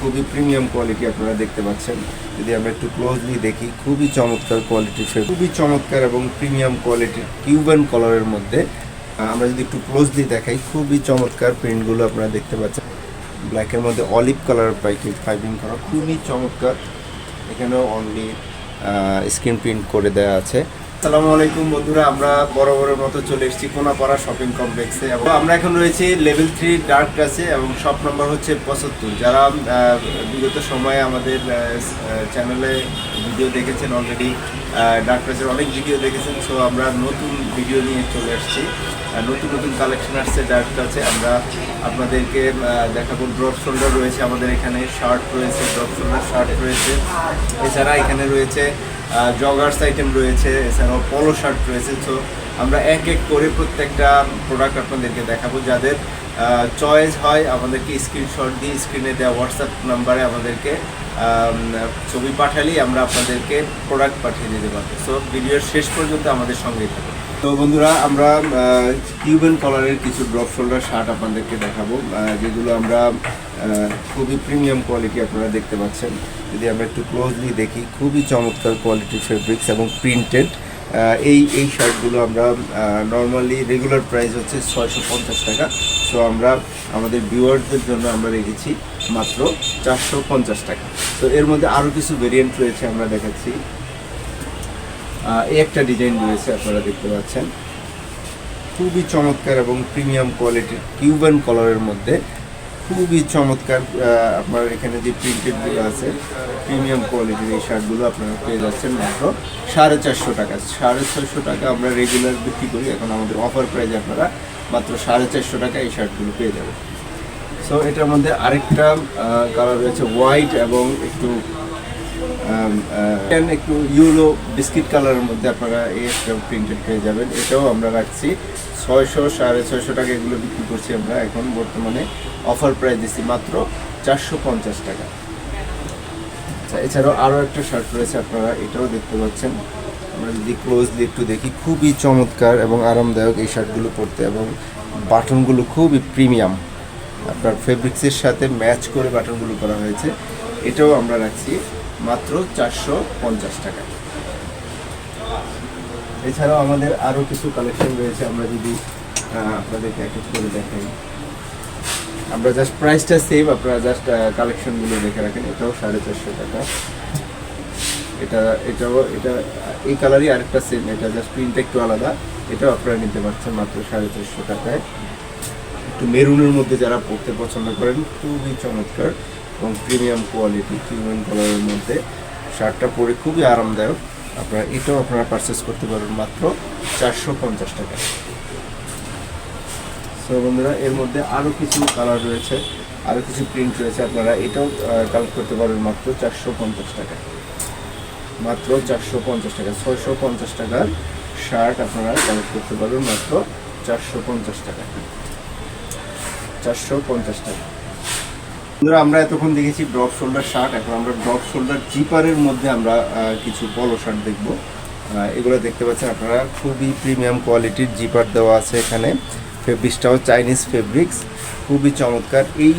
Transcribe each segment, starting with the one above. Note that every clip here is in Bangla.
খুবই প্রিমিয়াম কোয়ালিটি আপনারা দেখতে পাচ্ছেন। যদি আমরা একটু ক্লোজলি দেখি, খুবই চমৎকার কোয়ালিটির খুবই চমৎকার এবং প্রিমিয়াম কোয়ালিটির কিউবান কালারের মধ্যে আমরা যদি একটু ক্লোজলি দেখাই, খুবই চমৎকার প্রিন্টগুলো আপনারা দেখতে পাচ্ছেন। ব্ল্যাকের মধ্যে অলিভ কালার পাইকিং পাইপিং করা খুবই চমৎকার। এখানেও অনলি স্ক্রিন প্রিন্ট করে দেওয়া আছে। আসসালামু আলাইকুম বন্ধুরা, আমরা বরাবরের মতো চলে এসেছি কোনাপাড়া শপিং কমপ্লেক্সে এবং আমরা এখন রয়েছি লেভেল থ্রি ডার্ক ক্লাসে এবং শপ নাম্বার হচ্ছে পঁচাত্তর। যারা বিগত সময়ে আমাদের চ্যানেলে ভিডিও দেখেছেন অলরেডি ডার্ক ক্লাসের অনেক ভিডিও দেখেছেন সো আমরা নতুন ভিডিও নিয়ে চলে আসছি নতুন নতুন কালেকশন আসছে ডার্ক ক্লাসে আমরা আপনাদেরকে দেখাবো ড্রপ শোল্ডার রয়েছে আমাদের এখানে শার্ট রয়েছে ড্রপ শোল্ডার শার্ট রয়েছে। এছাড়া এখানে রয়েছে জগার্স আইটেম রয়েছে, এছাড়াও পলো শার্ট রয়েছে। তো আমরা এক এক করে প্রত্যেকটা প্রোডাক্ট আপনাদেরকে দেখাবো। যাদের চয়েস হয়, আমাদেরকে স্ক্রিনশট দিয়ে স্ক্রিনে দেওয়া হোয়াটসঅ্যাপ নাম্বারে আমাদেরকে ছবি পাঠালেই আমরা আপনাদেরকে প্রোডাক্ট পাঠিয়ে দিতে পারব। সো ভিডিওর শেষ পর্যন্ত আমাদের সঙ্গেই থাকুন। তো বন্ধুরা, আমরা কিউবেন কালারের কিছু ড্রপ শোল্ডার শার্ট আপনাদেরকে দেখাবো যেগুলো আমরা খুবই প্রিমিয়াম কোয়ালিটি আপনারা দেখতে পাচ্ছেন। যদি আমরা একটু ক্লোজলি দেখি, খুবই চমৎকার কোয়ালিটির ফেব্রিক্স এবং প্রিন্টেড এই এই শার্টগুলো আমরা নর্মালি রেগুলার প্রাইস হচ্ছে ছয়শো পঞ্চাশ টাকা। সো আমরা আমাদের ভিউয়ারদের জন্য আমরা রেখেছি মাত্র চারশো পঞ্চাশ টাকা। তো এর মধ্যে আরও কিছু ভেরিয়েন্ট রয়েছে আমরা দেখাচ্ছি। এই একটা ডিজাইন রয়েছে, আপনারা দেখতে পাচ্ছেন। খুবই চমৎকার এবং প্রিমিয়াম কোয়ালিটির কিউবান কালারের মধ্যে খুবই চমৎকার আপনার এখানে যে প্রিন্টেডগুলো আছে প্রিমিয়াম কোয়ালিটির এই শার্টগুলো আপনারা পেয়ে যাচ্ছেন মাত্র সাড়ে চারশো টাকা। সাড়ে ছশো টাকা আমরা রেগুলার বিক্রি করি, এখন আমাদের অফার প্রাইজ আপনারা মাত্র সাড়ে চারশো টাকা এই শার্টগুলো পেয়ে যাবেন। সো এটার মধ্যে আরেকটা কালার রয়েছে হোয়াইট এবং একটু একটু ইউলো বিস্কিট কালারের মধ্যে আপনারা এই প্রিন্টেড পেয়ে যাবেন। এটাও আমরা রাখছি। ছয়শো, সাড়ে ছয়শো টাকা এগুলো বিক্রি করছি আমরা এখন। বর্তমানে অফার প্রাইস দিচ্ছি মাত্র চারশো পঞ্চাশ টাকা। আচ্ছা এছাড়াও আরও একটা শার্ট রয়েছে আপনারা, এটাও দেখতে পাচ্ছেন। আমরা যদি ক্লোজলি একটু দেখি, খুবই চমৎকার এবং আরামদায়ক এই শার্টগুলো পরতে এবং বাটনগুলো খুবই প্রিমিয়াম আপনার ফেব্রিক্সের সাথে ম্যাচ করে বাটনগুলো করা হয়েছে। এটাও আমরা রাখছি। মাত্র চারশো পঞ্চাশ টাকা। এছাড়াও আমাদের আরও কিছু কালেকশন রয়েছে, আমরা যদি আপনাদেরকে এক করে দেখাই। আমরা জাস্ট প্রাইসটা সেম আপনারা জাস্ট কালেকশনগুলো দেখে রাখেন, এটাও সাড়ে চারশো টাকা। এটা, এটাও, এটা, এই কালারই আরেকটা সেম এটা জাস্ট প্রিন্টটা একটু আলাদা, এটাও আপনারা নিতে পারছেন মাত্র সাড়ে চারশো টাকায়। একটু মেরুনের মধ্যে যারা পড়তে পছন্দ করেন, খুবই চমৎকার। এবং প্রিমিয়াম কোয়ালিটি প্রিমিয়াম কালারের মধ্যে শার্টটা পরে খুবই আরামদায়ক। আপনারা এটাও আপনারা পারচেস করতে পারবেন মাত্র চারশো পঞ্চাশ টাকা। সো বন্ধুরা, এর মধ্যে আরও কিছু কালার রয়েছে আরও কিছু প্রিন্ট রয়েছে, আপনারা এটাও কালেক্ট করতে পারবেন মাত্র চারশো পঞ্চাশ টাকা। মাত্র চারশো পঞ্চাশ টাকা, ছয়শো পঞ্চাশ টাকার শার্ট আপনারা কালেক্ট করতে পারবেন মাত্র চারশো পঞ্চাশ টাকা। চারশো পঞ্চাশ টাকা। আমরা এতক্ষণ দেখেছি ড্রপ শোল্ডার শার্ট, এখন আমরা ড্রপ শোল্ডার জিপারের মধ্যে আমরা কিছু পলো শার্ট দেখব। এগুলো দেখতে পাচ্ছেন আপনারা, খুবই প্রিমিয়াম কোয়ালিটির জিপার দেওয়া আছে এখানে। ফেব্রিক্সটাও চাইনিজ ফেব্রিক্স, খুবই চমৎকার। এই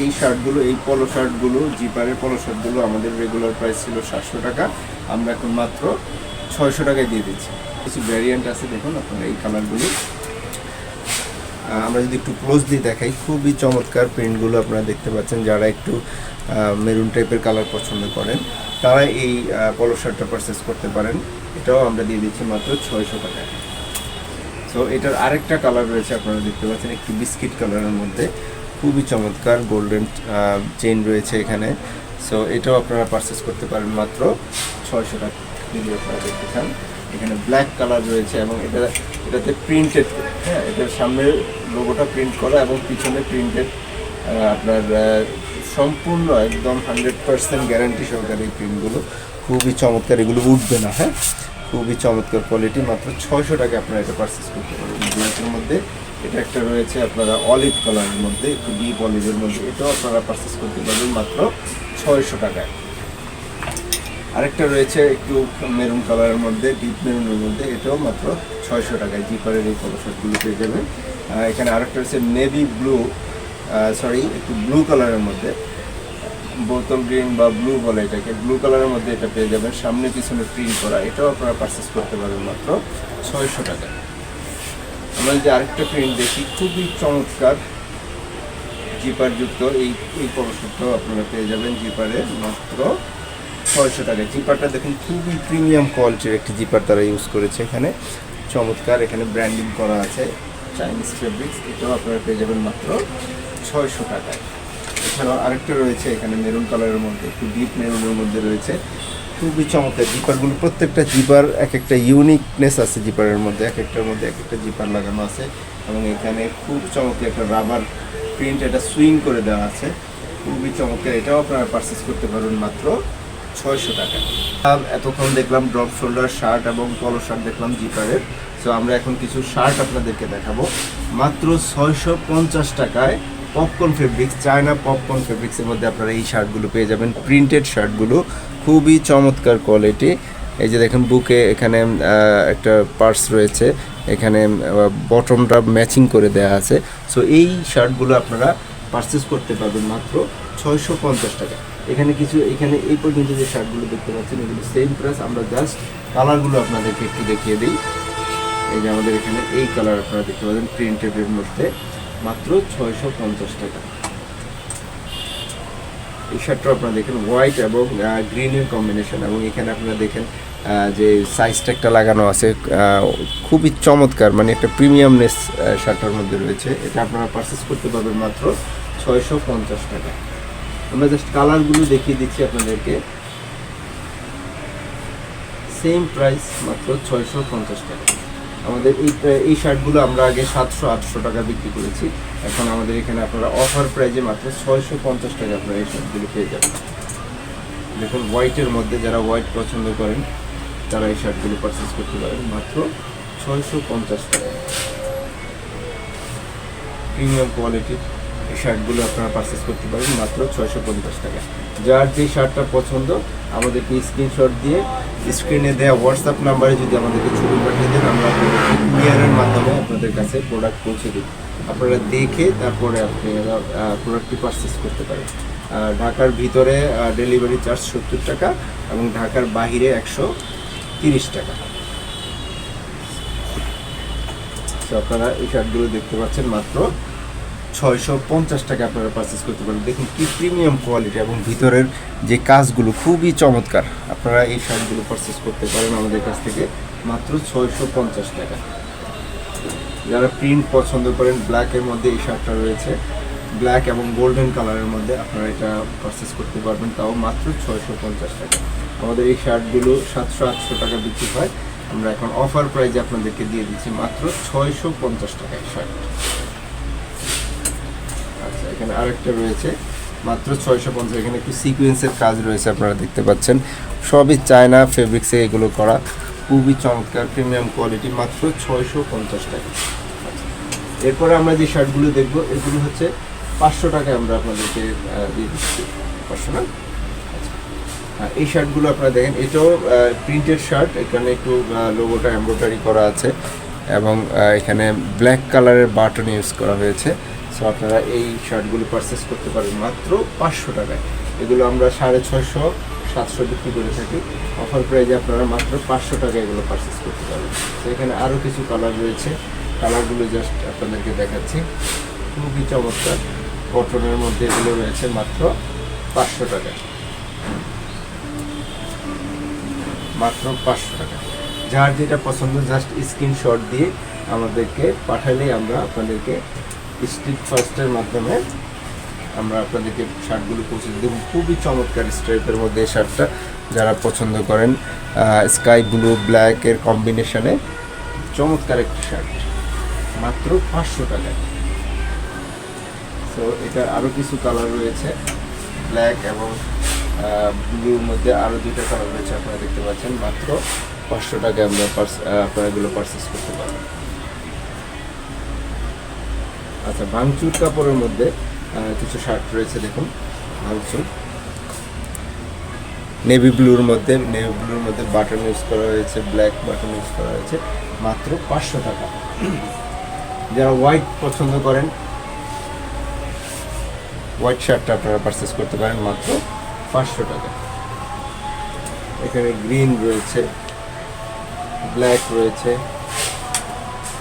এই শার্টগুলো, এই পলো শার্টগুলো, জিপারের পলো শার্টগুলো আমাদের রেগুলার প্রাইস ছিল সাতশো টাকা। আমরা এখন মাত্র ছয়শো টাকায় দিয়ে দিচ্ছি। কিছু ভ্যারিয়েন্ট আছে, দেখুন আপনারা এই কালারগুলো আমরা যদি একটু ক্লোজলি দেখাই, খুবই চমৎকার প্রিন্টগুলো আপনারা দেখতে পাচ্ছেন, যারা একটু মেরুন টাইপের কালার পছন্দ করেন, তারা এই পলো শার্টটা পারচেস করতে পারেন। এটাও আমরা দিয়ে দিচ্ছি মাত্র ছয়শো টাকায় সো এটার আরেকটা কালার রয়েছে, আপনারা দেখতে পাচ্ছেন, একটু বিস্কিট কালারের মধ্যে। খুবই চমৎকার গোল্ডেন চেইন রয়েছে এখানে। সো এটাও আপনারা পারচেস করতে পারেন মাত্র ছয়শো টাকা। যদি আপনারা দেখতে চান। এখানে ব্ল্যাক কালার রয়েছে এবং এটা, এটাতে প্রিন্টেড হ্যাঁ এটার সামনের লোগোটা প্রিন্ট করা এবং পিছনে প্রিন্টেড আপনার সম্পূর্ণ একদম হান্ড্রেড পার্সেন্ট গ্যারান্টি সহকারে এই প্রিন্টগুলো খুবই চমৎকার, এগুলো উঠবে না হ্যাঁ? খুবই চমৎকার কোয়ালিটি মাত্র ছয়শো টাকা আপনারা এটা পারচেস করতে পারবেন। ব্ল্যাকের মধ্যে এটা একটা রয়েছে আপনারা অলিভ কালারের মধ্যে, একটু ডিপ অলিভের মধ্যে, এটাও আপনারা পারচেস করতে পারবেন মাত্র ছয়শো টাকায়। আরেকটা রয়েছে একটু মেরুন কালারের মধ্যে, ডিপ মেরুনের মধ্যে। এটাও মাত্র ছয়শো টাকায়। জিপারের এই কলো শার্টগুলো পেয়ে যাবেন। এখানে আরেকটা রয়েছে নেভি ব্লু সরি একটু ব্লু কালারের মধ্যে। বোতল গ্রিন বা ব্লু বলে এটাকে। ব্লু কালারের মধ্যে এটা পেয়ে যাবেন। সামনে পিছনে প্রিন্ট করা। এটাও আপনারা পারচেস করতে পারবেন মাত্র ছয়শো টাকা আমরা যদি আরেকটা প্রিন্ট দেখি, খুবই চমৎকার জিপার যুক্ত এই এই পরশুটাও আপনারা পেয়ে যাবেন জিপারে মাত্র ছয়শো টাকা। জিপারটা দেখুন, খুবই প্রিমিয়াম কোয়ালিটির একটি জিপার তারা ইউজ করেছে এখানে। চমৎকার, এখানে ব্র্যান্ডিং করা আছে। চাইনিজ ফেব্রিক্স এটাও আপনারা পেয়ে যাবেন মাত্র ছয়শো টাকায়। এছাড়াও আরেকটা রয়েছে, এখানে মেরুন কালারের মধ্যে, একটু ডিপ মেরুনের মধ্যে রয়েছে। খুবই চমৎকার জিপারগুলো, প্রত্যেকটা জিপার এক একটা ইউনিকনেস আছে জিপারের মধ্যে এক একটার মধ্যে এক একটা জিপার লাগানো আছে। এবং এখানে খুব চমৎকার একটা রাবার প্রিন্ট এটা সুইং করে দেওয়া আছে। খুবই চমৎকার, এটাও আপনারা পারচেস করতে পারবেন মাত্র ছয়শো টাকা। এতক্ষণ দেখলাম ড্রপ শোল্ডার শার্ট এবং পলো শার্ট দেখলাম জিপারের। সো আমরা এখন কিছু শার্ট আপনাদেরকে দেখাবো। মাত্র ছয়শো পঞ্চাশ টাকায় পপকর্ন ফেব্রিক্স, চায়না পপকর্ন ফেব্রিক্সের মধ্যে আপনারা এই শার্টগুলো পেয়ে যাবেন। প্রিন্টেড শার্টগুলো, খুবই চমৎকার কোয়ালিটি। এই যে দেখেন, বুকে এখানে একটা পার্স রয়েছে। এখানে বটমটা ম্যাচিং করে দেওয়া আছে। সো এই শার্টগুলো আপনারা পারচেস করতে পারবেন মাত্র ছয়শো পঞ্চাশ টাকা এখানে কিছু, এখানে এই পর্যন্ত যে শার্টগুলো দেখতে পাচ্ছেন, এগুলো সেম প্রাইস আমরা জাস্ট কালারগুলো আপনাদেরকে একটু দেখিয়ে দিই। এই যে আমাদের এখানে এই কালার আপনারা দেখতে পাচ্ছেন প্রিন্টেডের মধ্যে মাত্র ছয়শো পঞ্চাশ টাকা। এই শার্টটা আপনারা দেখেন হোয়াইট এবং গ্রিনের কম্বিনেশন এবং এখানে আপনারা দেখেন যে সাইজ ট্যাগটা লাগানো আছে খুবই চমৎকার মানে একটা প্রিমিয়ামনেস শার্টটার মধ্যে রয়েছে। এটা আপনারা পারচেস করতে পারবেন মাত্র ছয়শো পঞ্চাশ টাকা। আমরা জাস্ট কালারগুলো দেখিয়ে দিচ্ছি আপনাদেরকে। সেম প্রাইস মাত্র ছয়শো পঞ্চাশ টাকা। আমাদের এই এই শার্টগুলো আমরা আগে সাতশো, আটশো টাকা বিক্রি করেছি। এখন আমাদের এখানে আপনারা অফার প্রাইজে মাত্র ছয়শো পঞ্চাশ টাকা আপনারা এই শার্টগুলো পেয়ে যাবেন। দেখুন হোয়াইটের মধ্যে যারা হোয়াইট পছন্দ করেন, তারা এই শার্টগুলো পারচেস করতে পারেন। মাত্র ছয়শো পঞ্চাশ টাকা। প্রিমিয়াম কোয়ালিটির এই শার্টগুলো আপনারা পারচেস করতে পারেন মাত্র ছয়শো পঞ্চাশ টাকা। যার যে শার্টটা পছন্দ, আমাদেরকে স্ক্রিনশট দিয়ে স্ক্রিনে দেওয়া হোয়াটসঅ্যাপ নাম্বারে যদি আমাদেরকে ছবি পাঠিয়ে দেন, আমরা কুরিয়ারের মাধ্যমে আপনাদের কাছে প্রোডাক্ট পৌঁছে দিই। আপনারা দেখে তারপরে আপনি প্রোডাক্টটি পারচেস করতে পারেন। ঢাকার ভিতরে ডেলিভারি চার্জ সত্তর টাকা এবং ঢাকার বাহিরে একশো তিরিশ টাকা। আপনারা এই শার্টগুলো দেখতে পাচ্ছেন মাত্র ছয়শো পঞ্চাশ টাকা আপনারা পারচেস করতে পারেন দেখুন কি প্রিমিয়াম কোয়ালিটি এবং ভিতরের যে কাজগুলো খুবই চমৎকার। আপনারা এই শার্টগুলো পারচেস করতে পারেন আমাদের কাছ থেকে মাত্র ছয়শো পঞ্চাশ টাকা। যারা প্রিন্ট পছন্দ করেন ব্ল্যাকের মধ্যে এই শার্টটা রয়েছে। ব্ল্যাক এবং গোল্ডেন কালারের মধ্যে আপনারা এটা পারচেস করতে পারবেন, তাও মাত্র ছয়শো পঞ্চাশ টাকা। আমাদের এই শার্টগুলো সাতশো আটশো টাকা বিক্রি হয়। আমরা এখন অফার প্রাইজে আপনাদেরকে দিয়ে দিচ্ছি মাত্র ছয়শো পঞ্চাশ টাকায় শার্ট এখানে আরেকটা রয়েছে। মাত্র ছয়শো পঞ্চাশ। এখানে একটু সিকোয়েন্সের কাজ রয়েছে আপনারা দেখতে পাচ্ছেন। সবই চায়না ফেব্রিক্সে এগুলো করা। খুবই চমৎকার প্রিমিয়াম কোয়ালিটি মাত্র ছয়শো পঞ্চাশ টাকা। এরপরে আমরা যে শার্টগুলো দেখব, এগুলো হচ্ছে পাঁচশো টাকায় আমরা আপনাদেরকে দিয়ে দিচ্ছি। পাঁচশো না? আচ্ছা। এই শার্টগুলো আপনারা দেখেন, এটাও প্রিন্টেড শার্ট এখানে একটু লোগোটা এমব্রয়ডারি করা আছে। এবং এখানে ব্ল্যাক কালারের বাটন ইউজ করা হয়েছে। সো আপনারা এই শার্টগুলো পারচেস করতে পারেন মাত্র পাঁচশো টাকায়। এগুলো আমরা সাড়ে ছয়শো, সাতশো বিক্রি করে থাকি। অফার প্রাইজে আপনারা মাত্র পাঁচশো টাকা এগুলো পারচেস করতে পারবেন। তো এখানে আরও কিছু কালার রয়েছে। কালারগুলো জাস্ট আপনাদেরকে দেখাচ্ছি। খুবই চমৎকার। কটনের মধ্যে এগুলো রয়েছে মাত্র পাঁচশো টাকা। মাত্র পাঁচশো টাকা। যার যেটা পছন্দ জাস্ট স্ক্রিনশট দিয়ে আমাদেরকে পাঠালেই আমরা আপনাদেরকে স্ট্রিট ফার্স্টের মাধ্যমে আমরা আপনাদেরকে শার্টগুলো পৌঁছে দেখুন খুবই চমৎকার স্ট্রাইপের মধ্যে এই শার্টটা, যারা পছন্দ করেন স্কাই ব্লু ব্ল্যাকের কম্বিনেশনে চমৎকার একটি শার্ট। মাত্র পাঁচশো টাকায় তো এটা আরও কিছু কালার রয়েছে, ব্ল্যাক এবং ব্লুর মধ্যে আরও দুইটা কালার রয়েছে, আপনারা দেখতে পাচ্ছেন। মাত্র পাঁচশো টাকায় আমরা পার্স আপনারা এগুলো পারচেস করতে পারবেন। আচ্ছা ভাঙচুর কাপড়ের মধ্যে কিছু শার্ট রয়েছে, দেখুন, ভাঙচুর। নেভি ব্লুর মধ্যে নেভি ব্লুর মধ্যে বাটন ইউজ করা হয়েছে ব্ল্যাক বাটন ইউজ করা হয়েছে, মাত্র পাঁচশো টাকা। যারা হোয়াইট পছন্দ করেন হোয়াইট শার্টটা আপনারা পারচেস করতে পারেন, মাত্র পাঁচশো টাকা। এখানে গ্রিন রয়েছে ব্ল্যাক রয়েছে,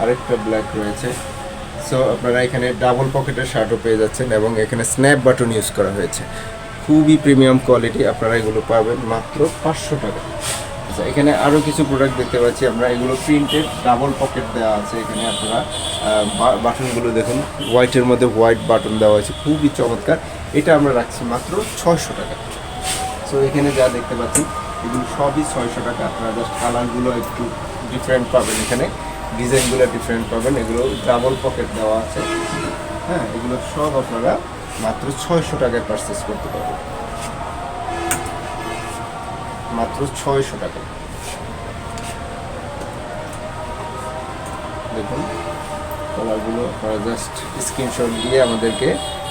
আরেকটা ব্ল্যাক রয়েছে। সো আপনারা এখানে ডাবল পকেটের শার্টও পেয়ে যাচ্ছেন এবং এখানে স্ন্যাপ বাটন ইউজ করা হয়েছে। খুবই প্রিমিয়াম কোয়ালিটি আপনারা এগুলো পাবেন মাত্র পাঁচশো টাকা। আচ্ছা এখানে আরও কিছু প্রোডাক্ট দেখতে পাচ্ছি। আমরা এগুলো প্রিন্টেড ডাবল পকেট দেওয়া আছে। এখানে আপনারা বাটনগুলো দেখুন। হোয়াইটের মধ্যে হোয়াইট বাটন দেওয়া আছে। খুবই চমৎকার। এটা আমরা রাখছি মাত্র ছয়শো টাকা। সো এখানে যা দেখতে পাচ্ছেন, এগুলো সবই ছয়শো টাকা। আপনারা জাস্ট কালারগুলো একটু ডিফারেন্ট পাবেন এখানে। ডিজাইনগুলো ডিফারেন্ট পাবেন, এগুলো ডাবল পকেট দেওয়া আছে। হ্যাঁ এগুলো সব আপনারা মাত্র ছয়শো টাকায় পারচেস করতে পারবেন। মাত্র ছয়শো টাকা দেখুন কলারগুলো আপনারা জাস্ট স্ক্রিনশট দিয়ে আমাদেরকে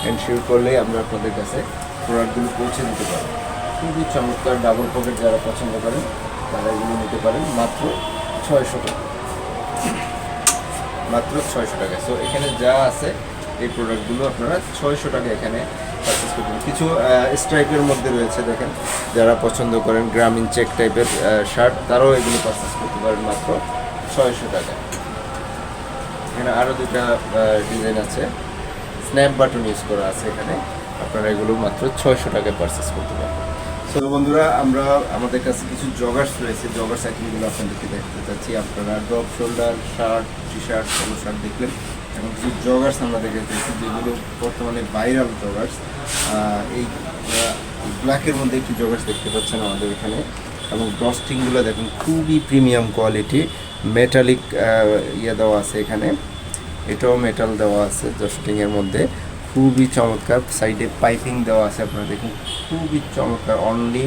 এনশিওর করলেই আমরা আপনাদের কাছে প্রোডাক্টগুলো পৌঁছে দিতে পারব। খুবই চমৎকার ডাবল পকেট যারা পছন্দ করেন, তারা এগুলো নিতে পারেন মাত্র ছয়শো টাকা। মাত্র ছয়শো টাকা। সো এখানে যা আছে, এই প্রোডাক্টগুলো আপনারা ছয়শো টাকা এখানে পারচেস করবেন কিছু স্ট্রাইপের মধ্যে রয়েছে, দেখেন। যারা পছন্দ করেন গ্রামীণ চেক টাইপের শার্ট তারাও এগুলো পারচেস করতে পারেন মাত্র ছয়শো টাকা। এখানে আরও দুটা ডিজাইন আছে। স্ন্যাপ বাটন ইউজ করা আছে এখানে। আপনারা এগুলো মাত্র ছয়শো টাকায় পারচেস করতে পারবেন। তো বন্ধুরা, আমরা আমাদের কাছে কিছু জগার্স রয়েছে। জগার্স আইটেমগুলো আপনাদেরকে দেখতে চাচ্ছি। আপনারা drop shoulder shirt T shirt polo shirt দেখলেন। এবং কিছু জগার্স আমরা দেখতে চাচ্ছি যেগুলো বর্তমানে ভাইরাল জগার্স এই ব্ল্যাকের মধ্যে একটি জগার্স দেখতে পাচ্ছেন আমাদের এখানে। এবং ডস্টিংগুলো দেখুন, খুবই প্রিমিয়াম কোয়ালিটি মেটালিক ইয়ে দেওয়া আছে এখানে। এটাও মেটাল দেওয়া আছে ডস্টিংয়ের মধ্যে। খুবই চমৎকার সাইডে পাইপিং দেওয়া আছে আপনারা দেখুন, খুবই চমৎকার অনলি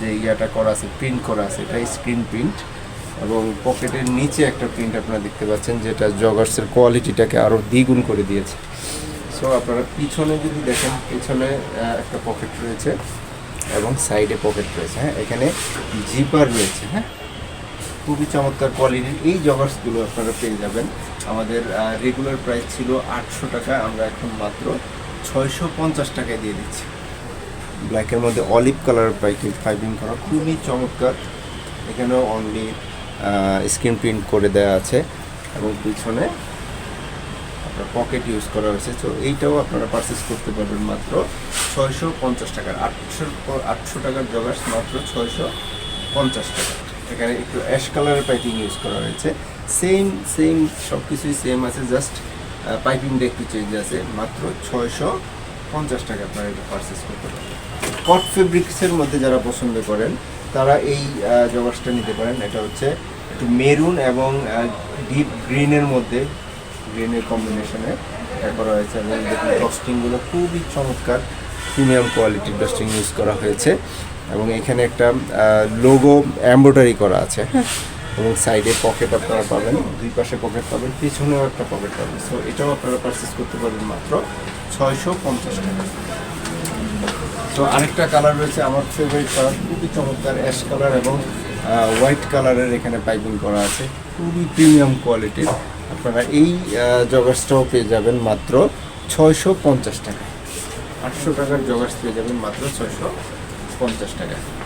যে ইয়াটা করা আছে প্রিন্ট করা আছে এটা স্ক্রিন প্রিন্ট এবং পকেটের নিচে একটা প্রিন্ট আপনারা দেখতে পাচ্ছেন, যেটা জগার্সের কোয়ালিটিটাকে আরও দ্বিগুণ করে দিয়েছে। সো আপনারা পিছনে যদি দেখেন, পিছনে একটা পকেট রয়েছে এবং সাইডে পকেট রয়েছে হ্যাঁ? এখানে জিপার রয়েছে হ্যাঁ? খুবই চমৎকার কোয়ালিটির এই জগার্সগুলো আপনারা পেয়ে যাবেন। আমাদের রেগুলার প্রাইস ছিল আটশো টাকা আমরা এখন মাত্র ছয়শো পঞ্চাশ টাকায় দিয়ে দিচ্ছি। ব্ল্যাকের মধ্যে অলিভ কালার পাইপিং পাইপিং করা। খুবই চমৎকার। এখানেও অনলি স্ক্রিন প্রিন্ট করে দেওয়া আছে এবং পিছনে আপনার পকেট ইউজ করা হয়েছে। তো এইটাও আপনারা পারচেস করতে পারবেন মাত্র ছয়শো পঞ্চাশ টাকার আটশো আটশো টাকার জগার্স মাত্র ছয়শো পঞ্চাশ টাকা। এখানে একটু অ্যাশ কালারের পাইপিং ইউজ করা হয়েছে। সেম সেম সব কিছুই সেম আছে জাস্ট পাইপিংটা একটু চেঞ্জ আছে। মাত্র ছয়শো পঞ্চাশ টাকা আপনারা এটা পারচেস করতে পারবেন কট ফেব্রিক্সের মধ্যে যারা পছন্দ করেন, তারা এই জগার্সটা নিতে পারেন। এটা হচ্ছে একটু মেরুন এবং ডিপ গ্রিনের মধ্যে গ্রিনের কম্বিনেশনে করা হয়েছে। এবং ডস্টিংগুলো খুবই চমৎকার। প্রিমিয়াম কোয়ালিটির ডস্টিং ইউজ করা হয়েছে। এবং এখানে একটা লোগো এমব্রয়ডারি করা আছে। হ্যাঁ। এবং সাইডে পকেট আপনারা পাবেন দুই পাশে পকেট পাবেন পিছনেও একটা পকেট পাবেন। সো এটাও আপনারা পারচেস করতে পারবেন মাত্র ছয়শো পঞ্চাশ টাকা। তো আরেকটা কালার রয়েছে আমার ফেভারিট কালার খুবই চমৎকার অ্যাশ কালার এবং হোয়াইট কালারের এখানে পাইপিং করা আছে। খুবই প্রিমিয়াম কোয়ালিটির আপনারা এই জগার্সটাও পেয়ে যাবেন মাত্র ছয়শো পঞ্চাশ টাকা আটশো টাকার জগার্স পেয়ে যাবেন মাত্র ছয়শো পঞ্চাশ টাকা।